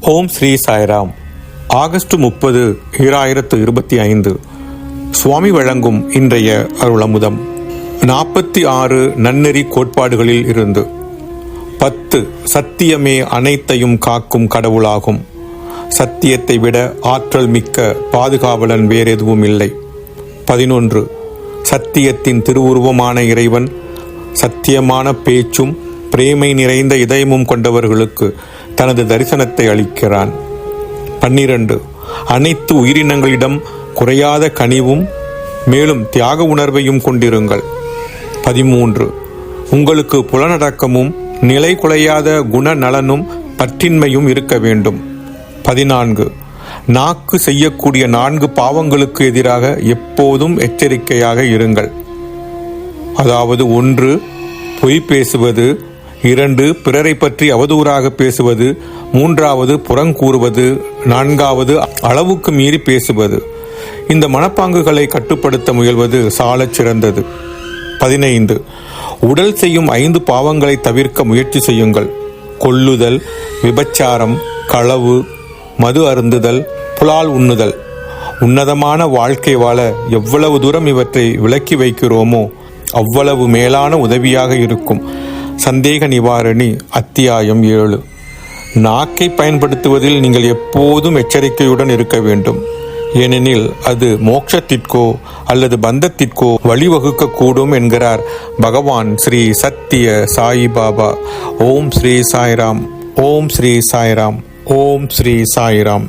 ஓம் Sri Sairam. August முப்பது ஈராயிரத்து இருபத்தி ஐந்து. சுவாமி வழங்கும் இன்றைய அருளமுதம். நாற்பத்தி ஆறு நன்னெறி கோட்பாடுகளில் இருந்து. பத்து சத்தியமே அனைத்தையும் காக்கும் கடவுளாகும். சத்தியத்தை விட ஆற்றல் மிக்க பாதுகாவலன் வேறெதுவும் இல்லை. பதினொன்று சத்தியத்தின் திருவுருவமான இறைவன் சத்தியமான பேச்சும் பிரேமை நிறைந்த இதயமும் கொண்டவர்களுக்கு தனது தரிசனத்தை அளிக்கிறான். பன்னிரண்டு. அனைத்து உயிரினங்களிடம் குறையாத கனிவும் மேலும் தியாக உணர்வையும் கொண்டிருங்கள். பதிமூன்று. உங்களுக்கு புலனடக்கமும் நிலை குலையாத குணநலனும் பற்றின்மையும் இருக்க வேண்டும். பதினான்கு. நாக்கு செய்யக்கூடிய நான்கு பாவங்களுக்கு எதிராக எப்போதும் எச்சரிக்கையாக இருங்கள். அதாவது ஒன்று பொய் பேசுவது இரண்டு பிறரை பற்றி அவதூறாக பேசுவது மூன்றாவது புறங்கூறுவது நான்காவது அளவுக்கு மீறி பேசுவது. இந்த மனப்பாங்குகளை கட்டுப்படுத்த முயல்வது சாலச் சிறந்தது. பதினைந்து உடல் செய்யும் ஐந்து பாவங்களை தவிர்க்க முயற்சி செய்யுங்கள். கொல்லுதல் விபச்சாரம் களவு மது அருந்துதல் புலால் உண்ணுதல். உன்னதமான வாழ்க்கை வாழ எவ்வளவு தூரம் இவற்றை விலக்கி வைக்கிறோமோ அவ்வளவு மேலான உதவியாக இருக்கும். சந்தேக நிவாரணி அத்தியாயம் ஏழு. நாக்கை பயன்படுத்துவதில் நீங்கள் எப்போதும் எச்சரிக்கையுடன் இருக்க வேண்டும். ஏனெனில் அது மோட்சத்திற்கோ அல்லது பந்தத்திற்கோ வழிவகுக்க கூடும் என்கிறார் பகவான் ஸ்ரீ சத்திய சாயி பாபா. ஓம் ஸ்ரீ சாய்ராம் ஓம் ஸ்ரீ சாய்ராம் ஓம் ஸ்ரீ சாய்ராம்.